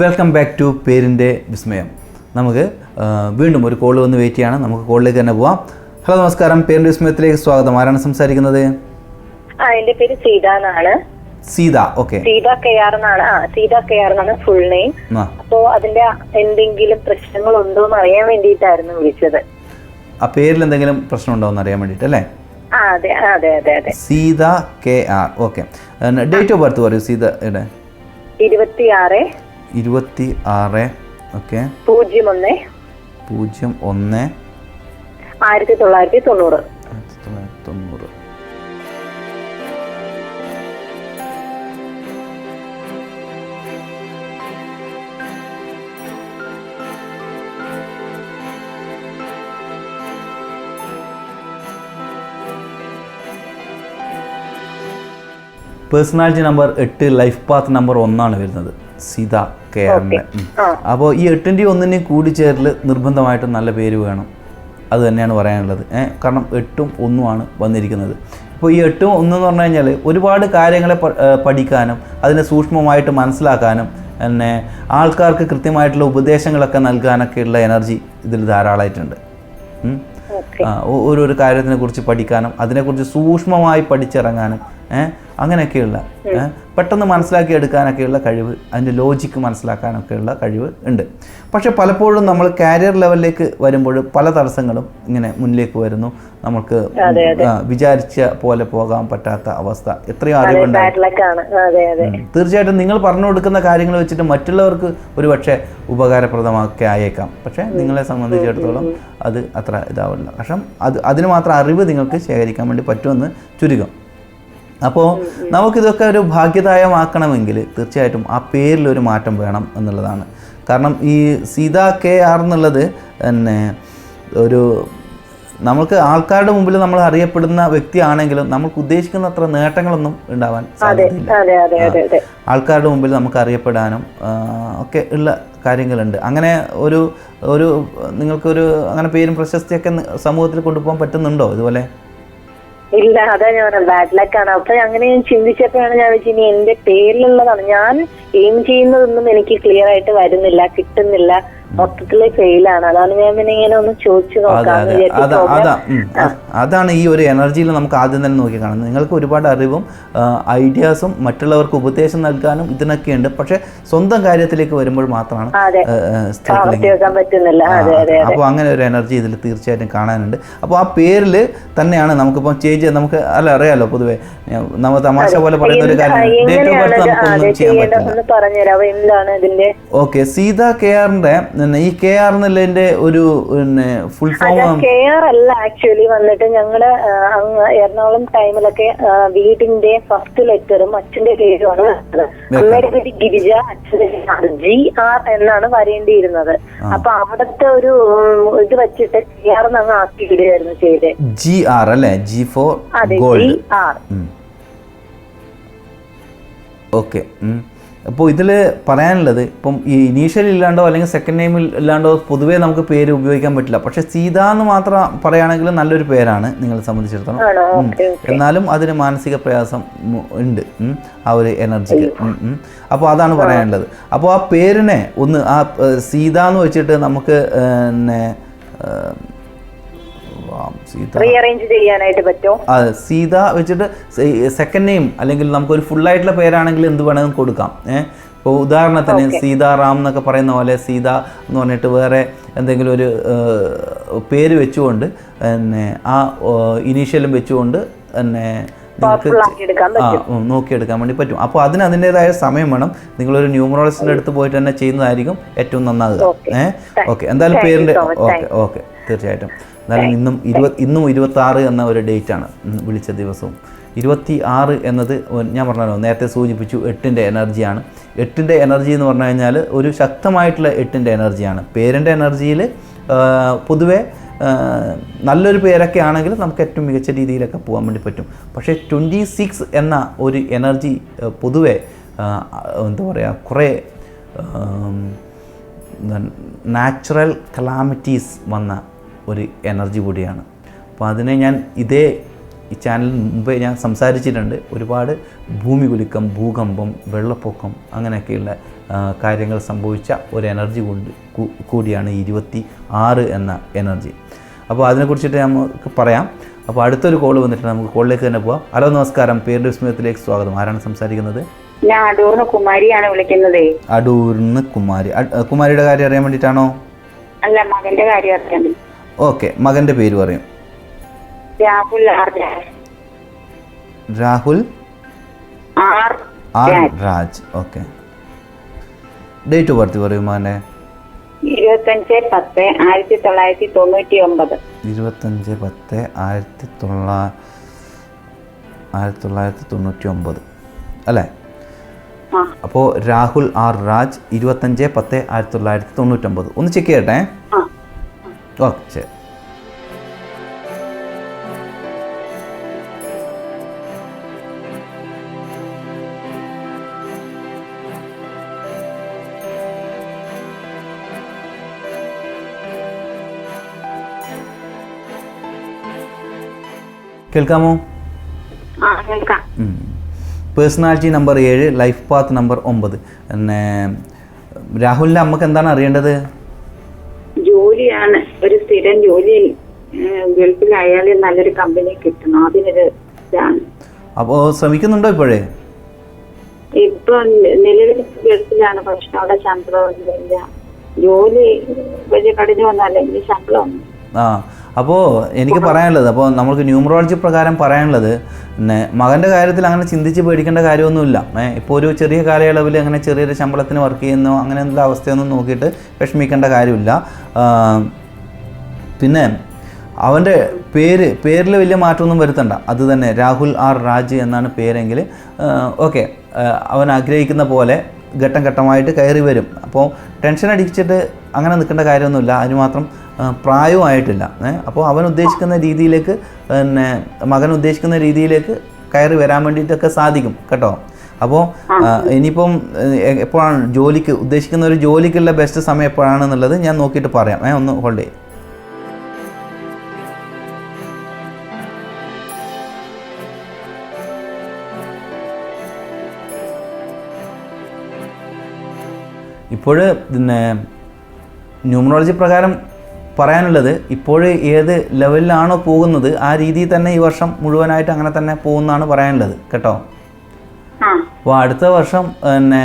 Welcome back to പേരിന്റെ വിസ്മയം. നമുക്ക് വീണ്ടും ഒരു കോൾ വന്ന് വെയിറ്റ് ചെയ്യാണ്. നമുക്ക് കോളിലേക്ക് തന്നെ പോവാം. ഹലോ നമസ്കാരം. പേരിന്റെ വിസ്മയത്തിലേക്ക് സ്വാഗതം. ആരാണ് സംസാരിക്കുന്നത്? ആ എന്റെ പേര് സീത എന്നാണ്. Sita okay Sita K R എന്നാണ്. ആ സീത കെ ആർ എന്നാണ് ഫുൾ നെയിം അപ്പോ അതിന്റെ എന്തെങ്കിലും പ്രശ്നങ്ങൾ ഉണ്ടോ എന്ന് അറിയാൻ വേണ്ടിയിട്ടായിരുന്നു വിളിച്ചത്. ആ പേരിൽ എന്തെങ്കിലും പ്രശ്നം ഉണ്ടോ എന്ന് അറിയാൻ വേണ്ടിട്ട് അല്ലേ? ആ അതെ അതെ അതെ അതെ. Sita K R okay date of birth പറയൂ സീതയുടെ. ഇരുപത്തിയാറ് ഇരുപത്തി ആറ് ഓക്കെ. പൂജ്യം ഒന്ന്. പൂജ്യം ഒന്ന്. ആയിരത്തി തൊള്ളായിരത്തി തൊണ്ണൂറ് ആയിരത്തി തൊള്ളായിരത്തി തൊണ്ണൂറ് പേഴ്സണാലിറ്റി നമ്പർ എട്ട് ലൈഫ് പാത്ത് നമ്പർ ഒന്നാണ് വരുന്നത്. സീത കെ ആറിന്റെ. അപ്പോൾ ഈ എട്ടിന്റെയും ഒന്നിന്റെയും കൂടിച്ചേരൽ നിർബന്ധമായിട്ടും നല്ല പേര് വേണം. അത് തന്നെയാണ് പറയാനുള്ളത്. കാരണം എട്ടും ഒന്നുമാണ് വന്നിരിക്കുന്നത്. ഇപ്പോൾ ഈ എട്ടും എന്ന് പറഞ്ഞു കഴിഞ്ഞാൽ ഒരുപാട് കാര്യങ്ങളെ പഠിക്കാനും അതിനെ സൂക്ഷ്മമായിട്ട് മനസ്സിലാക്കാനും പിന്നെ ആൾക്കാർക്ക് കൃത്യമായിട്ടുള്ള ഉപദേശങ്ങളൊക്കെ നൽകാനൊക്കെയുള്ള എനർജി ഇതിൽ ധാരാളമായിട്ടുണ്ട് ഓരോരോ കാര്യത്തിനെ കുറിച്ച് പഠിക്കാനും അതിനെക്കുറിച്ച് സൂക്ഷ്മമായി പഠിച്ചിറങ്ങാനും ഏഹ് അങ്ങനെയൊക്കെയുള്ള പെട്ടെന്ന് മനസ്സിലാക്കി എടുക്കാനൊക്കെയുള്ള കഴിവ് അതിന്റെ ലോജിക്ക് മനസ്സിലാക്കാനൊക്കെയുള്ള കഴിവ് ഉണ്ട്. പക്ഷേ പലപ്പോഴും നമ്മൾ കാരിയർ ലെവലിലേക്ക് വരുമ്പോൾ പല തടസ്സങ്ങളും ഇങ്ങനെ മുന്നിലേക്ക് വരുന്നു. നമുക്ക് വിചാരിച്ച പോലെ പോകാൻ പറ്റാത്ത അവസ്ഥ എത്രയും അറിവുണ്ട് ബാഡ് ലക്ക് ആണ്. അതെ അതെ. തീർച്ചയായിട്ടും നിങ്ങൾ പറഞ്ഞു കൊടുക്കുന്ന കാര്യങ്ങൾ വെച്ചിട്ട് മറ്റുള്ളവർക്ക് ഒരു പക്ഷേ ഉപകാരപ്രദമാക്കി ആയേക്കാം. പക്ഷേ നിങ്ങളെ സംബന്ധിച്ചിടത്തോളം അത് അത്ര ഇതാവില്ല. പക്ഷേ അത് അതിന് മാത്രം അറിവ് നിങ്ങൾക്ക് ശേഖരിക്കാൻ വേണ്ടി പറ്റുമെന്ന് ചുരുക്കം. അപ്പോൾ നമുക്കിതൊക്കെ ഒരു ഭാഗ്യദായമാക്കണമെങ്കിൽ തീർച്ചയായിട്ടും ആ പേരിൽ ഒരു മാറ്റം വേണം എന്നുള്ളതാണ്. കാരണം ഈ സീത കെ ആർ എന്നുള്ളത് പിന്നെ ഒരു നമുക്ക് ആൾക്കാരുടെ മുമ്പിൽ നമ്മൾ അറിയപ്പെടുന്ന വ്യക്തിയാണെങ്കിലും നമുക്ക് ഉദ്ദേശിക്കുന്ന അത്ര നേട്ടങ്ങളൊന്നും ഉണ്ടാവാൻ സാധ്യതയില്ല. ആൾക്കാരുടെ മുമ്പിൽ നമുക്ക് അറിയപ്പെടാനും ഒക്കെ ഉള്ള കാര്യങ്ങളുണ്ട്. അങ്ങനെ ഒരു ഒരു നിങ്ങൾക്കൊരു അങ്ങനെ പേരും പ്രശസ്തിയൊക്കെ സമൂഹത്തിൽ കൊണ്ടുപോകാൻ പറ്റുന്നുണ്ടോ ഇതുപോലെ? ഇല്ല അതാ ഞാൻ ബാഡ് ആണ്. അപ്പൊ അങ്ങനെ ഞാൻ ചിന്തിച്ചപ്പോഴാണ് ഞാൻ വെച്ചാൽ ഇനി എന്റെ പേരിലുള്ളതാണ്. ഞാൻ എയിം ചെയ്യുന്നതൊന്നും എനിക്ക് ക്ലിയർ ആയിട്ട് വരുന്നില്ല കിട്ടുന്നില്ല. മൊത്തത്തിൽ ഫെയിലാണ് അതാണ് ഞാൻ പിന്നെ ഇങ്ങനെ ഒന്ന് ചോദിച്ചു അതാണ് ഈ ഒരു എനർജിയിൽ നമുക്ക് ആദ്യം തന്നെ നോക്കി കാണുന്നത്. നിങ്ങൾക്ക് ഒരുപാട് അറിവും ഐഡിയാസും മറ്റുള്ളവർക്ക് ഉപദേശം നൽകാനും ഇതിനൊക്കെ ഉണ്ട്. പക്ഷേ സ്വന്തം കാര്യത്തിലേക്ക് വരുമ്പോൾ മാത്രമാണ് അപ്പോൾ അങ്ങനെ ഒരു എനർജി ഇതിൽ തീർച്ചയായിട്ടും കാണാനുണ്ട്. അപ്പോൾ ആ പേരിൽ തന്നെയാണ് നമുക്കിപ്പം ചേഞ്ച് നമുക്ക് അല്ല അറിയാലോ പൊതുവേ. നമ്മൾ നമ്മ തമാശ പോലെ പറയുന്ന ഒരു കാര്യം ഡേറ്റ് ഓഫ് ബർത്ത് നമുക്കൊന്നും ചെയ്യാൻ പറ്റില്ല. ഓക്കെ സീത കെ ആറിന്റെ ഈ കെ ആർ എന്നുള്ളതിന്റെ ഒരു പിന്നെ ഫുൾ ഫോം കെ ആർ അല്ല ആക്ച്വലി വന്നിട്ട് ഞങ്ങൾ അങ്ങ് എറണാകുളം ടൈമിലൊക്കെ വീടിന്റെ ഫസ്റ്റ് ലെറ്ററും അച്ഛന്റെ പേരുമാണ്. അമ്മയുടെ പേര് ഗിരിജ അച്ഛന്റെ പേര് ജി ആർ എന്നാണ് വരേണ്ടിയിരുന്നത്. അപ്പൊ അവിടുത്തെ ഒരു ഇത് വെച്ചിട്ട് കെ ആർ അങ്ങ് ആക്കി വിടുകയായിരുന്നു ചെയ്തത് ജി ആർ അല്ലേ? ജി ഫോർ അതെ ജി ആർ ഓക്കെ അപ്പോൾ ഇതിൽ പറയാനുള്ളത് ഇപ്പം ഈ ഇനീഷ്യൽ ഇല്ലാണ്ടോ അല്ലെങ്കിൽ സെക്കൻഡ് നെയിമിൽ ഇല്ലാണ്ടോ പൊതുവേ നമുക്ക് പേര് ഉപയോഗിക്കാൻ പറ്റില്ല. പക്ഷേ സീത എന്ന് മാത്രം പറയുകയാണെങ്കിൽ നല്ലൊരു പേരാണ് നിങ്ങളെ സംബന്ധിച്ചിടത്തോളം. എന്നാലും അതിന് മാനസിക പ്രയാസം ഉണ്ട്. ആ ഒരു എനർജിക്ക് അപ്പോൾ അതാണ് പറയാനുള്ളത്. അപ്പോൾ ആ പേരിനെ ഒന്ന് ആ സീത എന്ന് വെച്ചിട്ട് നമുക്ക് പിന്നെ റീഅറേഞ്ച് ചെയ്യാനായിട്ട് പറ്റുമോ അതെ സീത വെച്ചിട്ട് സെക്കൻഡ് നെയിം അല്ലെങ്കിൽ നമുക്ക് നമുക്കൊരു ഫുള്ളായിട്ടുള്ള പേരാണെങ്കിൽ എന്ത് വേണമെങ്കിലും കൊടുക്കാം ഏഹ് ഇപ്പോൾ ഉദാഹരണത്തിന് സീതാറാം എന്നൊക്കെ പറയുന്ന പോലെ സീത എന്ന് പറഞ്ഞിട്ട് വേറെ എന്തെങ്കിലും ഒരു പേര് വെച്ചുകൊണ്ട് പിന്നെ ആ ഇനീഷ്യലും വെച്ചുകൊണ്ട് തന്നെ നിങ്ങൾക്ക് നോക്കിയെടുക്കാൻ വേണ്ടി പറ്റും. അപ്പോൾ അതിന് അതിന്റെതായ സമയം വേണം. നിങ്ങളൊരു ന്യൂമറോളജിസ്റ്റിന്റെ അടുത്ത് പോയിട്ട് തന്നെ ചെയ്യുന്നതായിരിക്കും ഏറ്റവും നന്നാകുക. ഏ? ഏഹ് ഓക്കെ എന്തായാലും പേരിന്റെ ഓക്കെ ഓക്കെ തീർച്ചയായിട്ടും. എന്നാലും ഇന്നും ഇരുപത് ഇന്നും ഇരുപത്തി ആറ് എന്ന ഒരു ഡേറ്റാണ് വിളിച്ച ദിവസവും. ഇരുപത്തി ആറ് എന്നത് ഞാൻ പറഞ്ഞല്ലോ നേരത്തെ സൂചിപ്പിച്ചു എട്ടിന്റെ എനർജിയാണ് എട്ടിന്റെ എനർജി എന്ന് പറഞ്ഞു കഴിഞ്ഞാൽ ഒരു ശക്തമായിട്ടുള്ള എട്ടിന്റെ എനർജിയാണ് പേരിന്റെ എനർജിയിൽ പൊതുവേ നല്ലൊരു പേരൊക്കെ ആണെങ്കിൽ നമുക്ക് ഏറ്റവും മികച്ച രീതിയിലൊക്കെ പോകാൻ വേണ്ടി പറ്റും. പക്ഷേ ട്വന്റി സിക്സ് എന്ന ഒരു എനർജി പൊതുവെ എന്താ പറയുക കുറേ നാച്ചുറൽ കലാമിറ്റീസ് വന്ന ഒരു എനർജി കൂടിയാണ്. അപ്പോൾ അതിനെ ഞാൻ ഇതേ ഈ ചാനൽ മുമ്പേ ഞാൻ സംസാരിച്ചിട്ടുണ്ട്. ഒരുപാട് ഭൂമി കുലുക്കം ഭൂകമ്പം വെള്ളപ്പൊക്കം അങ്ങനെയൊക്കെയുള്ള കാര്യങ്ങൾ സംഭവിച്ച ഒരു എനർജി കൊണ്ട് കൂടിയാണ് ഇരുപത്തി ആറ് എന്ന എനർജി അപ്പോൾ അതിനെക്കുറിച്ചിട്ട് നമുക്ക് പറയാം. അപ്പോൾ അടുത്തൊരു കോൾ വന്നിട്ട് നമുക്ക് കോളിലേക്ക് തന്നെ പോവാം. ഹലോ നമസ്കാരം. പേരുടെ വിസ്മയത്തിലേക്ക് സ്വാഗതം. ആരാണ് സംസാരിക്കുന്നത്? ഞാൻ അടൂർന്ന് കുമാരിയാണ് വിളിക്കുന്നത്. അടൂർന്ന് കുമാരി. കുമാരിയുടെ കാര്യം അറിയാൻ വേണ്ടിയിട്ടാണോ? അല്ല മകന്റെ കാര്യം അറിയാൻ ഓക്കെ. മകന്റെ പേര് പറയും. Rahul R Raj. Rahul? R R Raj. Okay. Date of birth പറയൂ മോനെ. ഇരുപത്തഞ്ച് പത്ത് ആയിരത്തി തൊള്ളായിരത്തി തൊണ്ണൂറ്റി ഒമ്പത്. ഇരുപത്തഞ്ച് പത്ത് ആയിരത്തി തൊള്ളാ ആയിരത്തി തൊള്ളായിരത്തി തൊണ്ണൂറ്റി ഒമ്പത്. അല്ലേ? അപ്പോൾ രാഹുൽ ആർ രാജ് ഇരുപത്തഞ്ച് പത്ത് ആയിരത്തി തൊള്ളായിരത്തി തൊണ്ണൂറ്റൊമ്പത് ഒന്ന് ചെക്ക് ചെയ്യട്ടെ. ഓക്കെ. ശരി കേൾക്കാമോ? പേഴ്സണാലിറ്റി നമ്പർ ഏഴ് ലൈഫ് പാത്ത് നമ്പർ ഒമ്പത്. പിന്നെ രാഹുലിന്റെ അമ്മയ്ക്ക് എന്താണ് അറിയേണ്ടത്? ജോലിയാണ്. ഒരു സ്ഥിരം ജോലി ഏഹ്, ഗൾഫിലായാലും നല്ലൊരു കമ്പനി കിട്ടണം. അതിനൊരു ഇതാണ്. അപ്പോൾ ശ്രമിക്കുന്നുണ്ടോ ഇപ്പോഴേ? ഇപ്പൊ നിലവിൽ ഗൾഫിലാണ്. പ്രശ്നം അവിടെ ശമ്പളം ജോലി വലിയ കഠിനം ഒന്നും അല്ലെങ്കിൽ ശമ്പളം ആ. അപ്പോൾ എനിക്ക് പറയാനുള്ളത് അപ്പോൾ നമുക്ക് ന്യൂമറോളജി പ്രകാരം പറയാനുള്ളത് പിന്നെ മകന്റെ കാര്യത്തിൽ അങ്ങനെ ചിന്തിച്ച് പേടിക്കേണ്ട കാര്യമൊന്നുമില്ല. ഇപ്പോൾ ഒരു ചെറിയ കാലയളവിൽ അങ്ങനെ ചെറിയൊരു ശമ്പളത്തിന് വർക്ക് ചെയ്യുന്നോ അങ്ങനെയുള്ള അവസ്ഥയൊന്നും നോക്കിയിട്ട് വിഷമിക്കേണ്ട കാര്യമില്ല. പിന്നെ അവന്റെ പേര് പേരിൽ വലിയ മാറ്റമൊന്നും വരുത്തണ്ട. അത് തന്നെ രാഹുൽ ആർ രാജ് എന്നാണ് പേരെങ്കിൽ ഓക്കെ. അവൻ ആഗ്രഹിക്കുന്ന പോലെ ഘട്ടം ഘട്ടമായിട്ട് കയറി വരും. അപ്പോൾ ടെൻഷൻ അടിച്ചിട്ട് അങ്ങനെ നിൽക്കേണ്ട കാര്യമൊന്നുമില്ല. അതിന് മാത്രം ആ, പ്രായവുമായിട്ടില്ല. അപ്പോൾ അവൻ ഉദ്ദേശിക്കുന്ന രീതിയിലേക്ക് പിന്നെ മകൻ ഉദ്ദേശിക്കുന്ന രീതിയിലേക്ക് കയറി വരാൻ വേണ്ടിയിട്ടൊക്കെ സാധിക്കും കേട്ടോ. അപ്പോൾ ഇനിയിപ്പം എപ്പോഴാണ് ജോലിക്ക് ഉദ്ദേശിക്കുന്ന ഒരു ജോലിക്കുള്ള ബെസ്റ്റ് സമയം എപ്പോഴാണെന്നുള്ളത് ഞാൻ നോക്കിയിട്ട് പറയാം. ഏ ഒന്ന് ഹോൾഡ് ചെയ്യും. ഇപ്പോൾ പിന്നെ ന്യൂമറോളജി പ്രകാരം പറയാനുള്ളത് ഇപ്പോൾ ഏത് ലെവലിലാണോ പോകുന്നത് ആ രീതിയിൽ തന്നെ ഈ വർഷം മുഴുവനായിട്ട് അങ്ങനെ തന്നെ പോകുന്നതാണ് പറയാനുള്ളത് കേട്ടോ? അപ്പോൾ അടുത്ത വർഷം പിന്നെ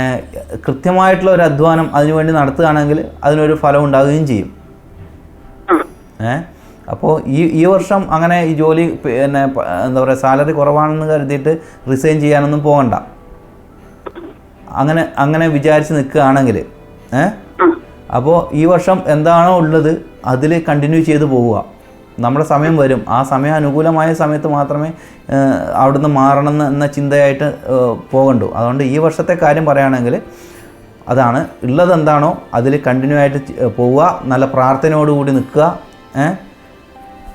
കൃത്യമായിട്ടുള്ള ഒരു അധ്വാനം അതിനുവേണ്ടി നടത്തുകയാണെങ്കിൽ അതിനൊരു ഫലം ഉണ്ടാകുകയും ചെയ്യും. ഏ? അപ്പോൾ ഈ ഈ വർഷം അങ്ങനെ ഈ ജോലി പിന്നെ എന്താ പറയുക സാലറി കുറവാണെന്ന് കരുതിയിട്ട് റിസൈൻ ചെയ്യാനൊന്നും പോകണ്ട. അങ്ങനെ അങ്ങനെ വിചാരിച്ച് നിൽക്കുകയാണെങ്കിൽ ഏ? ആ അപ്പോൾ ഈ വർഷം എന്താണോ ഉള്ളത് അതിൽ കണ്ടിന്യൂ ചെയ്ത് പോവുക. നമ്മുടെ സമയം വരും. ആ സമയം അനുകൂലമായ സമയത്ത് മാത്രമേ അവിടുന്ന് മാറണം എന്ന ചിന്തയായിട്ട് പോകണ്ടു. അതുകൊണ്ട് ഈ വർഷത്തെ കാര്യം പറയുകയാണെങ്കിൽ അതാണ്. ഉള്ളത് എന്താണോ അതിൽ കണ്ടിന്യൂ ആയിട്ട് പോവുക. നല്ല പ്രാർത്ഥനയോടുകൂടി നിൽക്കുക.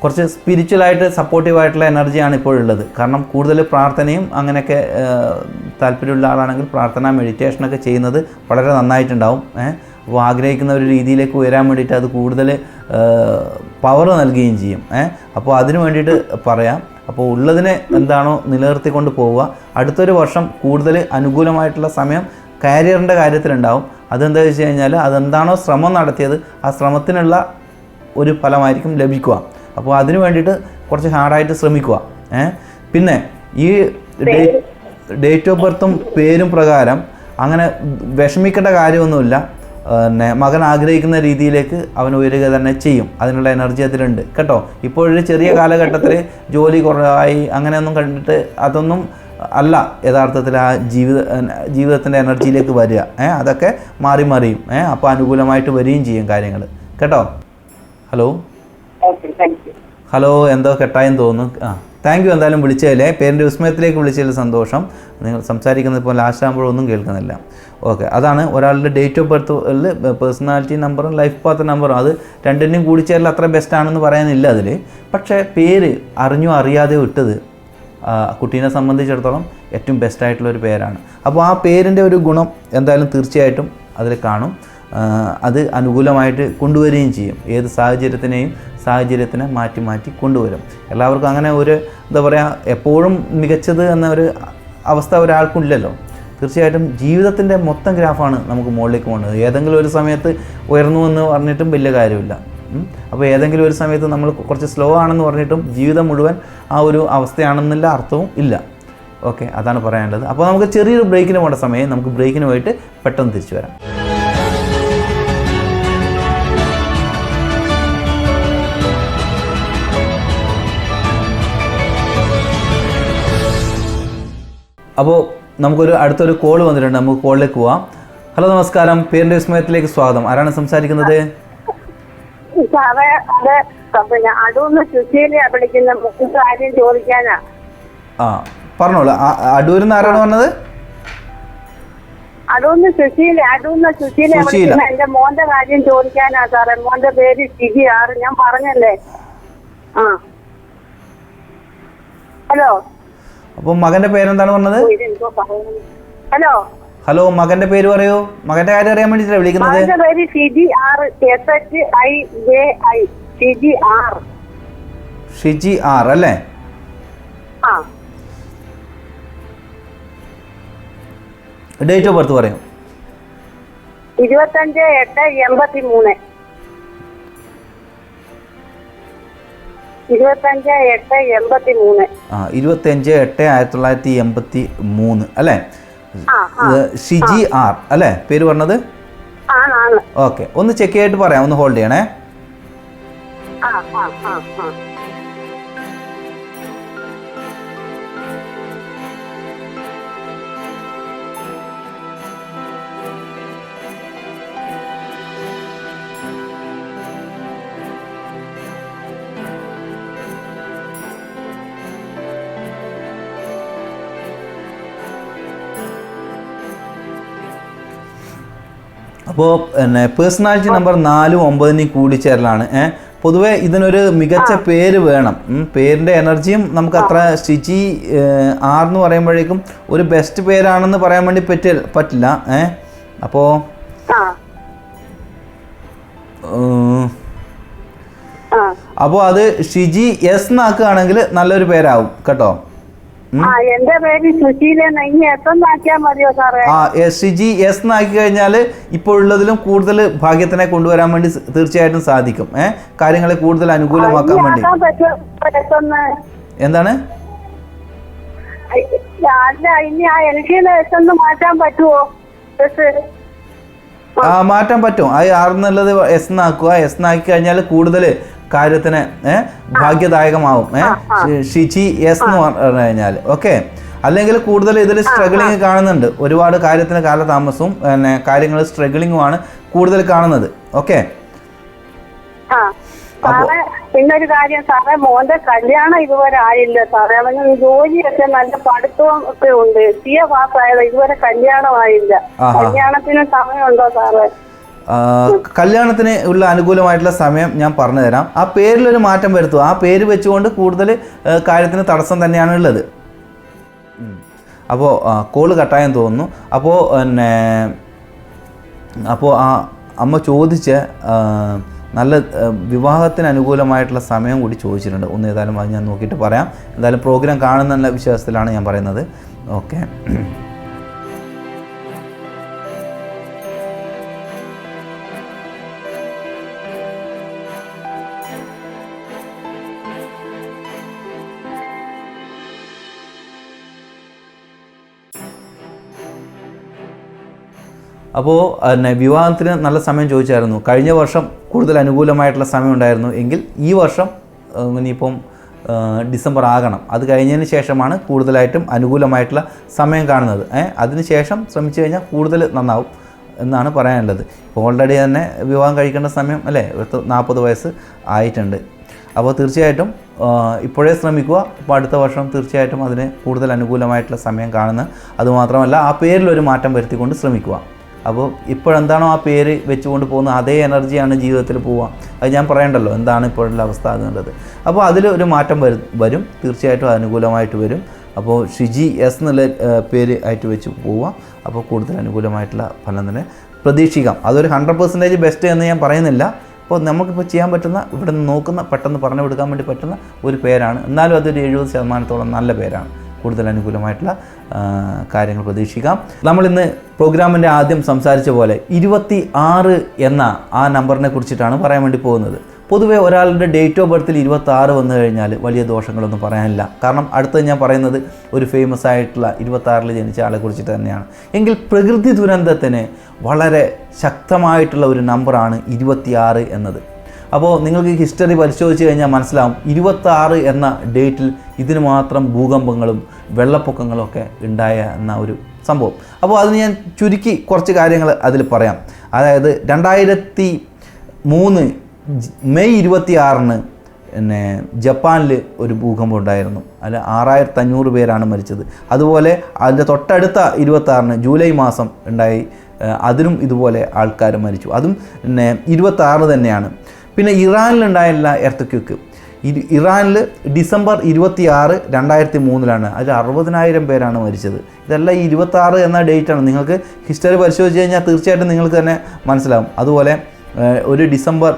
കുറച്ച് സ്പിരിച്വലായിട്ട് സപ്പോർട്ടീവായിട്ടുള്ള എനർജിയാണ് ഇപ്പോഴുള്ളത് കാരണം കൂടുതൽ പ്രാർത്ഥനയും അങ്ങനെയൊക്കെ താല്പര്യമുള്ള ആളാണെങ്കിൽ പ്രാർത്ഥന മെഡിറ്റേഷനൊക്കെ ചെയ്യുന്നത് വളരെ നന്നായിട്ടുണ്ടാവും. ഏഹ് ആഗ്രഹിക്കുന്ന ഒരു രീതിയിലേക്ക് ഉയരാൻ വേണ്ടിയിട്ട് അത് കൂടുതൽ പവർ നൽകുകയും ചെയ്യും. ഏഹ് അപ്പോൾ അതിന് വേണ്ടിയിട്ട് പറയാം. അപ്പോൾ ഉള്ളതിനെ എന്താണോ നിലനിർത്തിക്കൊണ്ട് പോവുക. അടുത്തൊരു വർഷം കൂടുതൽ അനുകൂലമായിട്ടുള്ള സമയം കാരിയറിന്റെ കാര്യത്തിലുണ്ടാവും. അതെന്താ വെച്ച് കഴിഞ്ഞാൽ അതെന്താണോ ശ്രമം നടത്തിയത് ആ ശ്രമത്തിനുള്ള ഒരു ഫലമായിരിക്കും ലഭിക്കുക. അപ്പോൾ അതിന് വേണ്ടിയിട്ട് കുറച്ച് ഹാർഡായിട്ട് ശ്രമിക്കുക. ഏ പിന്നെ ഈ ഡേറ്റ് ഓഫ് ബർത്തും പേരും പ്രകാരം അങ്ങനെ വിഷമിക്കേണ്ട കാര്യമൊന്നുമില്ല. പിന്നെ മകൻ ആഗ്രഹിക്കുന്ന രീതിയിലേക്ക് അവൻ ഉയരുക തന്നെ ചെയ്യും. അതിനുള്ള എനർജി അതിലുണ്ട്. കേട്ടോ? ഇപ്പോഴൊരു ചെറിയ കാലഘട്ടത്തിൽ ജോലി കുറവായി അങ്ങനെയൊന്നും കണ്ടിട്ട് അതൊന്നും അല്ല യഥാർത്ഥത്തിൽ ആ ജീവിത ജീവിതത്തിന്റെ എനർജിയിലേക്ക് വരിക. ഏഹ് അതൊക്കെ മാറി മറിയും. ഏഹ് അപ്പോൾ അനുകൂലമായിട്ട് വരികയും ചെയ്യും കാര്യങ്ങൾ കേട്ടോ? ഹലോ ഹലോ എന്തോ കെട്ടായെന്ന് തോന്നുന്നു. ആ. താങ്ക് യു എന്തായാലും വിളിച്ചതിലെ. പേരിന്റെ വിസ്മയത്തിലേക്ക് വിളിച്ചതിൽ സന്തോഷം. നിങ്ങൾ സംസാരിക്കുന്നത് ഇപ്പോൾ ലാസ്റ്റ് ആകുമ്പോഴൊന്നും കേൾക്കുന്നില്ല. ഓക്കെ അതാണ് ഒരാളുടെ ഡേറ്റ് ഓഫ് ബർത്ത് പേഴ്സണാലിറ്റി നമ്പറും ലൈഫ് പാത്ത് നമ്പറും. അത് രണ്ടിനും കൂടി ചേരൽ അത്ര ബെസ്റ്റ് ആണെന്ന് പറയാനില്ല അതിൽ പക്ഷേ പേര് അറിഞ്ഞോ അറിയാതെയോ ഇട്ടത് കുട്ടീനെ സംബന്ധിച്ചിടത്തോളം ഏറ്റവും ബെസ്റ്റ് ആയിട്ടുള്ള ഒരു പേരാണ്. അപ്പോൾ ആ പേരിന്റെ ഒരു ഗുണം എന്തായാലും തീർച്ചയായിട്ടും അതിൽ കാണും. അത് അനുകൂലമായിട്ട് കൊണ്ടുവരികയും ചെയ്യും. ഏത് സാഹചര്യത്തിനെയും സാഹചര്യത്തിനെ മാറ്റി മാറ്റി കൊണ്ടുവരും. എല്ലാവർക്കും അങ്ങനെ ഒരു എന്താ പറയുക എപ്പോഴും മികച്ചത് എന്ന ഒരു അവസ്ഥ ഒരാൾക്കും ഇല്ലല്ലോ തീർച്ചയായിട്ടും ജീവിതത്തിന്റെ മൊത്തം ഗ്രാഫാണ് നമുക്ക് മുകളിലേക്ക് പോകുന്നത് ഏതെങ്കിലും ഒരു സമയത്ത് ഉയർന്നു എന്ന് പറഞ്ഞിട്ടും വലിയ കാര്യമില്ല. അപ്പോൾ ഏതെങ്കിലും ഒരു സമയത്ത് നമ്മൾ കുറച്ച് സ്ലോ ആണെന്ന് പറഞ്ഞിട്ടും ജീവിതം മുഴുവൻ ആ ഒരു അവസ്ഥയാണെന്നുള്ള അർത്ഥവും ഇല്ല. ഓക്കെ അതാണ് പറയാനുള്ളത്. അപ്പോൾ നമുക്ക് ചെറിയൊരു ബ്രേക്കിന് പോകേണ്ട സമയം. നമുക്ക് ബ്രേക്കിന് പോയിട്ട് പെട്ടെന്ന് തിരിച്ചു വരാം. അപ്പോൾ നമുക്കൊരു അടുത്തൊരു കോൾ വന്നിട്ടുണ്ട്. നമുക്ക് കോളിലേക്ക് പോവാം. ഹലോ നമസ്കാരം. പേരിന്റെ വിസ്മയത്തിലേക്ക് സ്വാഗതം. ആരാണ് സംസാരിക്കുന്നത്? സാറേ അത്. പിന്നെ അടൂന്ന് സുശീലയാ വിളിക്കുന്ന മുഖ്യ കാര്യം ചോദിക്കാനാ. ആ പറഞ്ഞോളൂ. അടൂരിൽ നിന്ന് ആരാണ് പറഞ്ഞത് അടൂന്ന് സുശീല അടൂന്ന് സുശീല സുശീല. വിളിക്കുന്ന എന്റെ മോന്റെ കാര്യം ചോദിക്കാനാ സാറേ. മോന്റെ പേര് ഷിജി ആറ് ഞാൻ പറഞ്ഞല്ലേ? ആ. ഹലോ. അപ്പോൾ മകന്റെ പേരെന്താണ് പറഞ്ഞത്? ഹലോ? ഹലോ മകന്റെ പേര് പറയൂ. മകന്റെ കാര്യം അറിയാൻ വേണ്ടിയിട്ടാണ് വിളിക്കുന്നത്? ഷിജി ആർ അല്ലേ? ഡേറ്റ് ഓഫ് ബർത്ത് പറയും. ഇരുപത്തഞ്ച് എട്ട് എൺപത്തി മൂന്ന് ഇരുപത്തഞ്ച് എട്ട് എൺപത്തി മൂന്ന് ആ ഇരുപത്തഞ്ച് എട്ട് ആയിരത്തി തൊള്ളായിരത്തി എൺപത്തി മൂന്ന് അല്ലേ ഷിജി ആർ അല്ലേ? പേര് പറഞ്ഞത്? ഓക്കെ ഒന്ന് ചെക്ക് ചെയ്തിട്ട് പറയാം ഒന്ന് ഹോൾഡ് ചെയ്യണേ. ആ ആ ആ. അപ്പോൾ പിന്നെ പേഴ്സണാലിറ്റി നമ്പർ നാലും ഒമ്പതിനും കൂടിച്ചേരലാണ്. ഏഹ് പൊതുവെ ഇതിനൊരു മികച്ച പേര് വേണം. പേരിന്റെ പേരിന്റെ എനർജിയും നമുക്ക് അത്ര സ്റ്റിച്ചി ആർ എന്ന് പറയുമ്പോഴേക്കും ഒരു ബെസ്റ്റ് പേരാണെന്ന് പറയാൻ വേണ്ടി പറ്റ പറ്റില്ല. ഏഹ് അപ്പോൾ അപ്പോൾ അത് ഷിജി എസ് എന്നാക്കുകയാണെങ്കിൽ നല്ലൊരു പേരാവും കേട്ടോ? എന്റെ പേര് സുശീല ആ എസ് എസ് എന്നാക്കി കഴിഞ്ഞാൽ ഇപ്പോൾ ഉള്ളതിലും കൂടുതൽ ഭാഗ്യത്തിനെ കൊണ്ടുവരാൻ വേണ്ടി തീർച്ചയായിട്ടും സാധിക്കും. ഏഹ് കാര്യങ്ങളെ കൂടുതൽ അനുകൂലമാക്കാൻ വേണ്ടി. എന്താണ്? ഇനി ആ മാറ്റാൻ പറ്റുമോ ആ മാറ്റാൻ പറ്റും. ആ ആർ എന്നുള്ളത് എസ് എന്നാക്കുക എസ് എന്നാക്കി കഴിഞ്ഞാൽ കൂടുതൽ കാര്യത്തിന് ഭാഗ്യദായകമാവും ഷിചി ഷിജി എസ് എന്ന് പറഞ്ഞു കഴിഞ്ഞാൽ ഓക്കെ? അല്ലെങ്കിൽ കൂടുതൽ ഇതിൽ സ്ട്രഗിളിങ് കാണുന്നുണ്ട്. ഒരുപാട് കാര്യത്തിന് കാലതാമസവും പിന്നെ കാര്യങ്ങൾ സ്ട്രഗിളിങ്ങുമാണ് കൂടുതൽ കാണുന്നത്. ഓക്കെ? സാറേ പിന്നൊരു കാര്യം സാറേ മോന്റെ കല്യാണം ഇതുവരെ ആയില്ല സാറേ. അവന് ജോലിയൊക്കെ നല്ല പഠിത്തവും ഒക്കെ ഉണ്ട്. സി എ പാസ്സായത് ഇതുവരെ കല്യാണം ആയില്ല. കല്യാണത്തിന് സമയമുണ്ടോ സാറേ? കല്യാണത്തിന് ഉള്ള അനുകൂലമായിട്ടുള്ള സമയം ഞാൻ പറഞ്ഞു തരാം ആ പേരിലൊരു മാറ്റം വരുത്തുക. ആ പേര് വെച്ചുകൊണ്ട് കൂടുതൽ കാര്യത്തിന് തടസ്സം തന്നെയാണ് ഉള്ളത്. അപ്പോൾ കോൾ കട്ടായെന്ന് തോന്നുന്നു. അപ്പോൾ പിന്നെ അപ്പോൾ ആ അമ്മ ചോദിച്ച നല്ല വിവാഹത്തിന് അനുകൂലമായിട്ടുള്ള സമയം കൂടി ചോദിച്ചിട്ടുണ്ട്. ഒന്ന് ഏതായാലും അത് ഞാൻ നോക്കിയിട്ട് പറയാം. എന്തായാലും പ്രോഗ്രാം കാണുന്ന വിശ്വാസത്തിലാണ് ഞാൻ പറയുന്നത്. ഓക്കെ. അപ്പോൾ പിന്നെ വിവാഹത്തിന് നല്ല സമയം ചോദിച്ചായിരുന്നു. കഴിഞ്ഞ വർഷം കൂടുതൽ അനുകൂലമായിട്ടുള്ള സമയം ഉണ്ടായിരുന്നു. എങ്കിൽ ഈ വർഷം ഇനിയിപ്പം ഡിസംബർ ആകണം. അത് കഴിഞ്ഞതിന് ശേഷമാണ് കൂടുതലായിട്ടും അനുകൂലമായിട്ടുള്ള സമയം കാണുന്നത്. അതിനുശേഷം അതിന് ശേഷം ശ്രമിച്ചു കഴിഞ്ഞാൽ കൂടുതൽ നന്നാവും എന്നാണ് പറയാനുള്ളത്. ഇപ്പോൾ ഓൾറെഡി തന്നെ വിവാഹം കഴിക്കേണ്ട സമയം അല്ലേ? നാൽപ്പത് വയസ്സ് ആയിട്ടുണ്ട്. അപ്പോൾ തീർച്ചയായിട്ടും ഇപ്പോഴേ ശ്രമിക്കുക. ഇപ്പോൾ അടുത്ത വർഷം തീർച്ചയായിട്ടും അതിന് കൂടുതൽ അനുകൂലമായിട്ടുള്ള സമയം കാണുന്നത് അതുമാത്രമല്ല ആ പേരിലൊരു മാറ്റം വരുത്തിക്കൊണ്ട് ശ്രമിക്കുക. അപ്പോൾ ഇപ്പോഴെന്താണോ ആ പേര് വെച്ചുകൊണ്ട് പോകുന്ന അതേ എനർജിയാണ് ജീവിതത്തിൽ പോവുക. അത് ഞാൻ പറയണ്ടല്ലോ എന്താണ് ഇപ്പോഴുള്ള അവസ്ഥ എന്നുള്ളത്. അപ്പോൾ അതിൽ ഒരു മാറ്റം വരും വരും. തീർച്ചയായിട്ടും അനുകൂലമായിട്ട് വരും. അപ്പോൾ ഷിജി എസ് എന്നുള്ള പേര് ആയിട്ട് വെച്ച് പോവുക. അപ്പോൾ കൂടുതൽ അനുകൂലമായിട്ടുള്ള ഫലം തന്നെ പ്രതീക്ഷിക്കാം. അതൊരു ഹൺഡ്രഡ് പെർസെന്റേജ് ബെസ്റ്റ് എന്ന് ഞാൻ പറയുന്നില്ല. അപ്പോൾ നമുക്കിപ്പോൾ ചെയ്യാൻ പറ്റുന്ന ഇവിടെ നിന്ന് നോക്കുന്ന പെട്ടെന്ന് പറഞ്ഞു കൊടുക്കാൻ വേണ്ടി പറ്റുന്ന ഒരു പേരാണ്. എന്നാലും അതൊരു എഴുപത് ശതമാനത്തോളം നല്ല പേരാണ്. കൂടുതൽ അനുകൂലമായിട്ടുള്ള കാര്യങ്ങൾ പ്രതീക്ഷിക്കാം. നമ്മളിന്ന് പ്രോഗ്രാമിന്റെ ആദ്യം സംസാരിച്ച പോലെ ഇരുപത്തി ആറ് എന്ന ആ നമ്പറിനെ കുറിച്ചിട്ടാണ് പറയാൻ വേണ്ടി പോകുന്നത്. പൊതുവേ ഒരാളുടെ ഡേറ്റ് ഓഫ് ബർത്തിൽ ഇരുപത്തി ആറ് വന്നു കഴിഞ്ഞാൽ വലിയ ദോഷങ്ങളൊന്നും പറയാനില്ല. കാരണം അടുത്തത് ഞാൻ പറയുന്നത് ഒരു ഫേമസ് ആയിട്ടുള്ള ഇരുപത്താറിൽ ജനിച്ച ആളെ കുറിച്ചിട്ട് തന്നെയാണ്. എങ്കിൽ പ്രകൃതി ദുരന്തത്തിന് വളരെ ശക്തമായിട്ടുള്ള ഒരു നമ്പറാണ് ഇരുപത്തിയാറ് എന്നത്. അപ്പോൾ നിങ്ങൾക്ക് ഹിസ്റ്ററി പരിശോധിച്ച് കഴിഞ്ഞാൽ മനസ്സിലാവും. ഇരുപത്താറ് എന്ന ഡേറ്റിൽ ഇതിന് മാത്രം ഭൂകമ്പങ്ങളും വെള്ളപ്പൊക്കങ്ങളും ഒക്കെ ഉണ്ടായ എന്ന ഒരു സംഭവം. അപ്പോൾ അതിന് ഞാൻ ചുരുക്കി കുറച്ച് കാര്യങ്ങൾ അതിൽ പറയാം. അതായത് രണ്ടായിരത്തി മൂന്ന് മെയ് ഇരുപത്തി ആറിന് പിന്നെ ജപ്പാനിൽ ഒരു ഭൂകമ്പം ഉണ്ടായിരുന്നു. അതിൽ ആറായിരത്തി അഞ്ഞൂറ് പേരാണ് മരിച്ചത്. അതുപോലെ അതിന്റെ തൊട്ടടുത്ത ഇരുപത്താറിന് ജൂലൈ മാസം ഉണ്ടായി. അതിനും ഇതുപോലെ ആൾക്കാർ മരിച്ചു. അതും പിന്നെ ഇരുപത്താറ് തന്നെയാണ്. പിന്നെ ഇറാനിലുണ്ടായുള്ള എർത്തക്യൂക്ക് ഇറാനിൽ ഡിസംബർ ഇരുപത്തി ആറ് രണ്ടായിരത്തി മൂന്നിലാണ് അതിൽ അറുപതിനായിരം പേരാണ് മരിച്ചത്. ഇതെല്ലാം ഈ ഇരുപത്താറ് എന്ന ഡേറ്റാണ്. നിങ്ങൾക്ക് ഹിസ്റ്ററി പരിശോധിച്ച് കഴിഞ്ഞാൽ തീർച്ചയായിട്ടും നിങ്ങൾക്ക് തന്നെ മനസ്സിലാവും. അതുപോലെ ഒരു ഡിസംബർ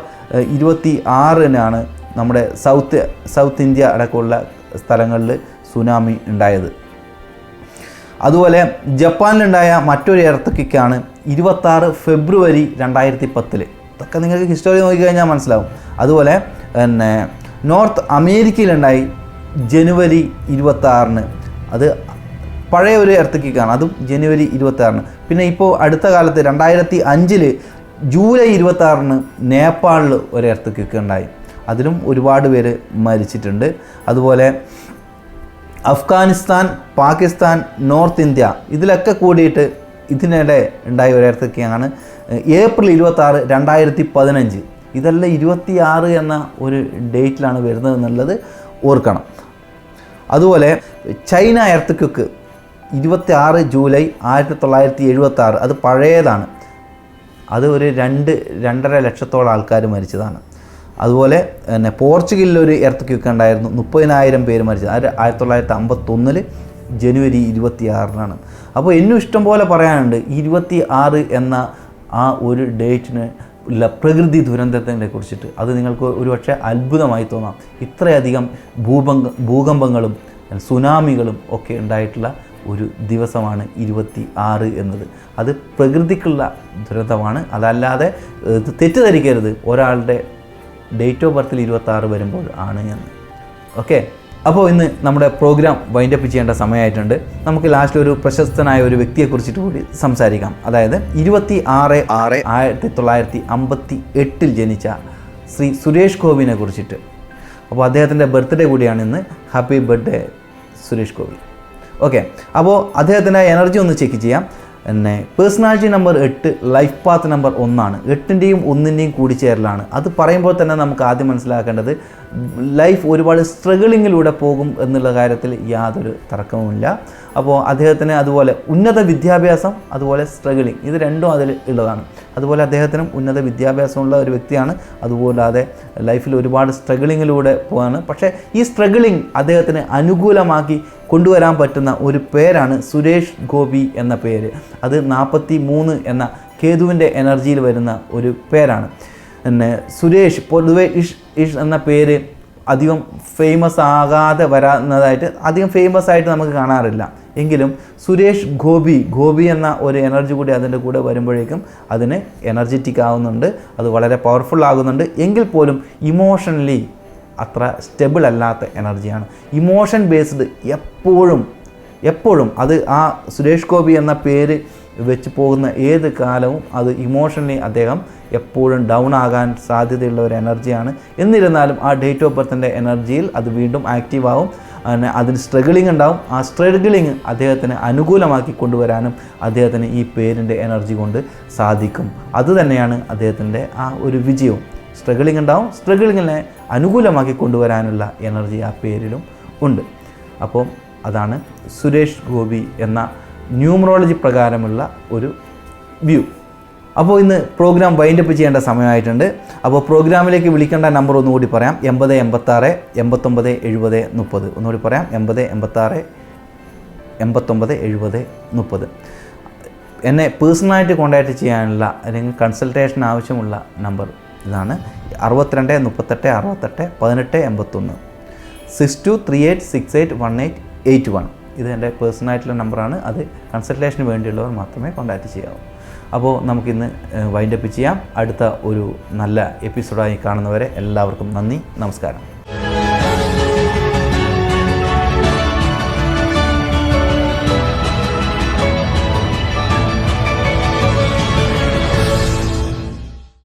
ഇരുപത്തി ആറിനാണ് നമ്മുടെ സൗത്ത് സൗത്ത് ഇന്ത്യ അടക്കമുള്ള സ്ഥലങ്ങളിൽ സുനാമി ഉണ്ടായത്. അതുപോലെ ജപ്പാനിലുണ്ടായ മറ്റൊരു എർത്തക്കിക്കാണ് ഇരുപത്താറ് ഫെബ്രുവരി രണ്ടായിരത്തി പത്തിൽ ഇതൊക്കെ നിങ്ങൾക്ക് ഹിസ്റ്ററി നോക്കിക്കഴിഞ്ഞാൽ മനസ്സിലാവും. അതുപോലെ പിന്നെ നോർത്ത് അമേരിക്കയിലുണ്ടായി ജനുവരി ഇരുപത്താറിന്. അത് പഴയ ഒരു എർത്തക്കിക്കാണ് അതും ജനുവരി ഇരുപത്താറിന്. പിന്നെ ഇപ്പോൾ അടുത്ത കാലത്ത് രണ്ടായിരത്തി അഞ്ചിൽ ജൂലൈ ഇരുപത്താറിന് നേപ്പാളിൽ ഒരു എർത്തക്കിക്ക് ഉണ്ടായി. അതിലും ഒരുപാട് പേര് മരിച്ചിട്ടുണ്ട്. അതുപോലെ അഫ്ഗാനിസ്ഥാൻ പാകിസ്ഥാൻ നോർത്ത് ഇന്ത്യ ഇതിലൊക്കെ കൂടിയിട്ട് ഇതിനിടെ ഉണ്ടായ ഒരിടത്തൊക്കെയാണ് ഏപ്രിൽ ഇരുപത്താറ് രണ്ടായിരത്തി പതിനഞ്ച് ഇതെല്ലാം ഇരുപത്തി ആറ് എന്ന ഒരു ഡേറ്റിലാണ് വരുന്നത് എന്നുള്ളത് ഓർക്കണം. അതുപോലെ ചൈന എർത്ത് ക്വിക്ക് ഇരുപത്തി ആറ് ജൂലൈ ആയിരത്തി തൊള്ളായിരത്തി എഴുപത്തി ആറ് അത് പഴയതാണ്. അത് ഒരു രണ്ട് രണ്ടര ലക്ഷത്തോളം ആൾക്കാർ മരിച്ചതാണ്. അതുപോലെ പിന്നെ പോർച്ചുഗലിൽ ഒരു എർത്ത് ക്യൂക്ക് ഉണ്ടായിരുന്നു മുപ്പതിനായിരം പേര് മരിച്ചത്. അത് ആയിരത്തി തൊള്ളായിരത്തി അമ്പത്തൊന്നിൽ ജനുവരി ഇരുപത്തി ആറിനാണ് അപ്പോൾ എന്നും ഇഷ്ടം പോലെ പറയാനുണ്ട് ഇരുപത്തി ആറ് എന്ന ആ ഒരു ഡേറ്റിന് പ്രകൃതി ദുരന്തത്തിനെ കുറിച്ചിട്ട് അത് നിങ്ങൾക്ക് ഒരുപക്ഷെ അത്ഭുതമായി തോന്നാം. ഇത്രയധികം ഭൂകമ്പ ഭൂകമ്പങ്ങളും സുനാമികളും ഒക്കെ ഉണ്ടായിട്ടുള്ള ഒരു ദിവസമാണ് ഇരുപത്തി ആറ് എന്നത്. അത് പ്രകൃതിക്കുള്ള ദുരന്തമാണ്. അതല്ലാതെ തെറ്റിദ്ധരിക്കരുത്. ഒരാളുടെ ഡേറ്റ് ഓഫ് ബർത്തിൽ ഇരുപത്തി ആറ് വരുമ്പോൾ ആണ് എന്ന്. ഓക്കെ? അപ്പോൾ ഇന്ന് നമ്മുടെ പ്രോഗ്രാം വൈൻഡപ്പ് ചെയ്യേണ്ട സമയമായിട്ടുണ്ട്. നമുക്ക് ലാസ്റ്റ് ഒരു പ്രശസ്തനായ ഒരു വ്യക്തിയെക്കുറിച്ചിട്ട് കൂടി സംസാരിക്കാം. അതായത് ഇരുപത്തി ആറ് ആറ്. ആയിരത്തി തൊള്ളായിരത്തി അമ്പത്തി എട്ടിൽ ജനിച്ച ശ്രീ സുരേഷ് ഗോപിനെ കുറിച്ചിട്ട്. അപ്പോൾ അദ്ദേഹത്തിന്റെ ബർത്ത്ഡേ കൂടിയാണ് ഇന്ന്. Happy birthday Suresh Gopi. Okay അപ്പോൾ അദ്ദേഹത്തിന്റെ എനർജി ഒന്ന് ചെക്ക് ചെയ്യാം. പിന്നെ പേഴ്സണാലിറ്റി നമ്പർ എട്ട് ലൈഫ് പാത്ത് നമ്പർ ഒന്നാണ്. എട്ടിന്റെയും ഒന്നിന്റെയും കൂടിച്ചേരലാണ് അത് പറയുമ്പോൾ തന്നെ നമുക്ക് ആദ്യം മനസ്സിലാക്കേണ്ടത് ലൈഫ് ഒരുപാട് സ്ട്രഗിളിങ്ങിലൂടെ പോകും എന്നുള്ള കാര്യത്തിൽ യാതൊരു തർക്കവുമില്ല. അപ്പോൾ അദ്ദേഹത്തിന് അതുപോലെ ഉന്നത വിദ്യാഭ്യാസം അതുപോലെ സ്ട്രഗിളിങ് ഇത് രണ്ടും അതിൽ ഉള്ളതാണ്. അതുപോലെ അദ്ദേഹത്തിനും ഉന്നത വിദ്യാഭ്യാസമുള്ള ഒരു വ്യക്തിയാണ്. അതുകൂടാതെ ലൈഫിൽ ഒരുപാട് സ്ട്രഗിളിങ്ങിലൂടെ പോവാണ്. പക്ഷേ ഈ സ്ട്രഗിളിങ് അദ്ദേഹത്തിന് അനുകൂലമാക്കി കൊണ്ടുവരാൻ പറ്റുന്ന ഒരു പേരാണ് സുരേഷ് ഗോപി എന്ന പേര്. അത് നാൽപ്പത്തി മൂന്ന് എന്ന കേതുവിന്റെ എനർജിയിൽ വരുന്ന ഒരു പേരാണ്. പിന്നെ സുരേഷ് പൊതുവെ ഇഷ് ഇഷ് എന്ന പേര് അധികം ഫേമസ് ആകാതെ വരാവുന്നതായിട്ട് അധികം ഫേമസ് ആയിട്ട് നമുക്ക് കാണാറില്ല. എങ്കിലും സുരേഷ് ഗോപി ഗോപി എന്ന ഒരു എനർജി കൂടി അതിന്റെ കൂടെ വരുമ്പോഴേക്കും അതിന് എനർജറ്റിക് ആവുന്നുണ്ട്. അത് വളരെ പവർഫുൾ ആകുന്നുണ്ട്. എങ്കിൽ പോലും ഇമോഷണലി അത്ര സ്റ്റെബിൾ അല്ലാത്ത എനർജിയാണ് ഇമോഷൻ ബേസ്ഡ് എപ്പോഴും എപ്പോഴും അത് ആ സുരേഷ് ഗോപി എന്ന പേര് വെച്ച് പോകുന്ന ഏത് കാലവും അത് ഇമോഷണലി അദ്ദേഹം എപ്പോഴും ഡൗൺ ആകാൻ സാധ്യതയുള്ള ഒരു എനർജിയാണ് എന്നിരുന്നാലും ആ ഡേറ്റ് ഓഫ് ബർത്തിന്റെ എനർജിയിൽ അത് വീണ്ടും ആക്റ്റീവ് ആവും. അങ്ങനെ അതിന് സ്ട്രഗിളിംഗ് ഉണ്ടാവും. ആ സ്ട്രഗിളിംഗ് അദ്ദേഹത്തിന് അനുകൂലമാക്കി കൊണ്ടുവരാനും അദ്ദേഹത്തിന് ഈ പേരിന്റെ എനർജി കൊണ്ട് സാധിക്കും. അതുതന്നെയാണ് അദ്ദേഹത്തിന്റെ ആ ഒരു വിജയവും. സ്ട്രഗിളിംഗ് ഉണ്ടാവും. സ്ട്രഗിളിങ്ങിനെ അനുകൂലമാക്കി കൊണ്ടുവരാനുള്ള എനർജി ആ പേരിലും ഉണ്ട്. അപ്പോൾ അതാണ് സുരേഷ് ഗോപി എന്ന ന്യൂമറോളജി പ്രകാരമുള്ള ഒരു വ്യൂ. അപ്പോൾ ഇന്ന് പ്രോഗ്രാം വൈൻഡപ്പ് ചെയ്യേണ്ട സമയമായിട്ടുണ്ട്. അപ്പോൾ പ്രോഗ്രാമിലേക്ക് വിളിക്കേണ്ട നമ്പർ ഒന്നുകൂടി പറയാം. എൺപത് എൺപത്താറ് എൺപത്തൊമ്പത് എഴുപത് മുപ്പത്. ഒന്നുകൂടി പറയാം. എൺപത് എൺപത്താറ് എൺപത്തൊമ്പത് എഴുപത് മുപ്പത്. എന്നെ പേഴ്സണലായിട്ട് കോൺടാക്റ്റ് ചെയ്യാനുള്ള അല്ലെങ്കിൽ കൺസൾട്ടേഷൻ ആവശ്യമുള്ള നമ്പർ ഇതാണ്. അറുപത്തിരണ്ട് മുപ്പത്തെട്ട് അറുപത്തെട്ട് പതിനെട്ട് എൺപത്തൊന്ന്. Six two three eight six eight one eight eight one ഇത് എന്റെ പേഴ്സണലായിട്ടുള്ള നമ്പറാണ് അത് കൺസൾട്ടേഷന് വേണ്ടിയുള്ളവർ മാത്രമേ കോൺടാക്റ്റ് ചെയ്യാവൂ. അപ്പോൾ നമുക്കിന്ന് വൈൻഡപ്പ് ചെയ്യാം. അടുത്ത ഒരു നല്ല എപ്പിസോഡായി കാണുന്നവരെ എല്ലാവർക്കും നന്ദി നമസ്കാരം.